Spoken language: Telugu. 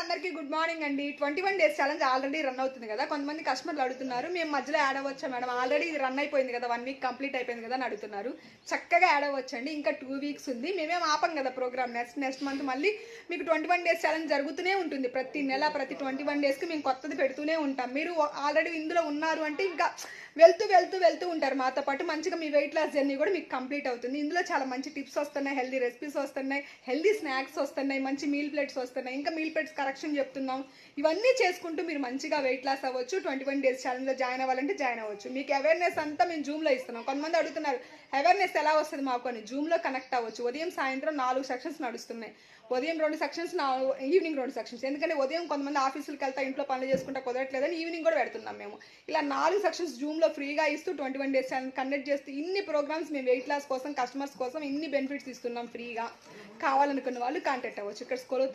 అందరికీ గుడ్ మార్నింగ్ అండి. Twenty one days challenge already run అవుతుంది కదా. కొంతమంది కస్టమర్లు అడుగుతున్నారు మేము మధ్యలో యాడ్ అవ్వచ్చా మేడం? ఆల్రెడీ ఇది రన్ అయిపోయింది కదా. వన్ వీక్ కంప్లీట్ అయిపోయింది కదా అని అడుగుతున్నారు. చక్కగా యాడ్ అవ్వచ్చండి. ఇంకా టూ వీక్స్ ఉంది. మేమేం ఆపం కదా ప్రోగ్రామ్ నెక్స్ట్ నెక్స్ట్ మంత్ మళ్ళీ మీకు ట్వంటీ వన్ డేస్ ఛాలెంజ్ జరుగుతూనే ఉంటుంది. ప్రతి నెల ప్రతి ట్వంటీ వన్ డేస్కి మేము కొత్తది పెడుతూనే ఉంటాం. మీరు ఆల్రెడీ ఇందులో ఉన్నారు అంటే ఇంకా వెళ్తూ వెళ్తూ వెళ్తూ ఉంటారు మాతో పాటు. మంచిగా మీ వెయిట్ లాస్ జర్నీ కూడా మీకు కంప్లీట్ అవుతుంది. ఇందులో చాలా మంచి టిప్స్ వస్తున్నాయి. హెల్దీ రెసిపీస్ వస్తున్నాయి. హెల్దీ స్నాక్స్ వస్తున్నాయి. మంచి మీల్ ప్లేట్స్ వస్తున్నాయి. ఇంకా మీల్ ప్లేట్స్ కరెక్షన్ చెప్తున్నాం. ఇవన్నీ చేసుకుంటూ మీరు మంచిగా వెయిట్ లాస్ అవ్వచ్చు. ట్వంటీ వన్ డేస్ ఛాలెంజ్లో జాయిన్ అవ్వాలంటే జాయిన్ అవ్వచ్చు. మీకు అవేర్నెస్ అంతా మేము జూమ్లో ఇస్తున్నాం. కొంతమంది అడుగుతున్నారు అవేర్నెస్ ఎలా వస్తుంది మాకు? అని. జూమ్లో కనెక్ట్ అవ్వచ్చు. ఉదయం సాయంత్రం నాలుగు సెక్షన్స్ నడుస్తున్నాయి. ఉదయం రెండు సెక్షన్స్ ఈవినింగ్ రెండు సెక్షన్స్ ఎందుకంటే ఉదయం కొంతమంది ఆఫీసులకు వెళ్తా ఇంట్లో పనులు చేసుకుంటా కుదరట్లేదని ఈవినింగ్ కూడా పెడుతున్నాం మేము. ఇలా నాలుగు సెక్షన్స్ జూమ్లో ఫ్రీగా ఇస్తూ ట్వంటీ వన్ డేస్ కండక్ట్ చేస్తూ ఇన్ని ప్రోగ్రామ్స్ మేము వెయిట్ లాస్ కోసం కస్టమర్స్ కోసం ఇన్ని బెనిఫిట్స్ ఇస్తున్నాం ఫ్రీగా. కావాలనుకున్న వాళ్ళు కాంటాక్ట్ అవ్వచ్చు. ఇక్కడ స్కూల్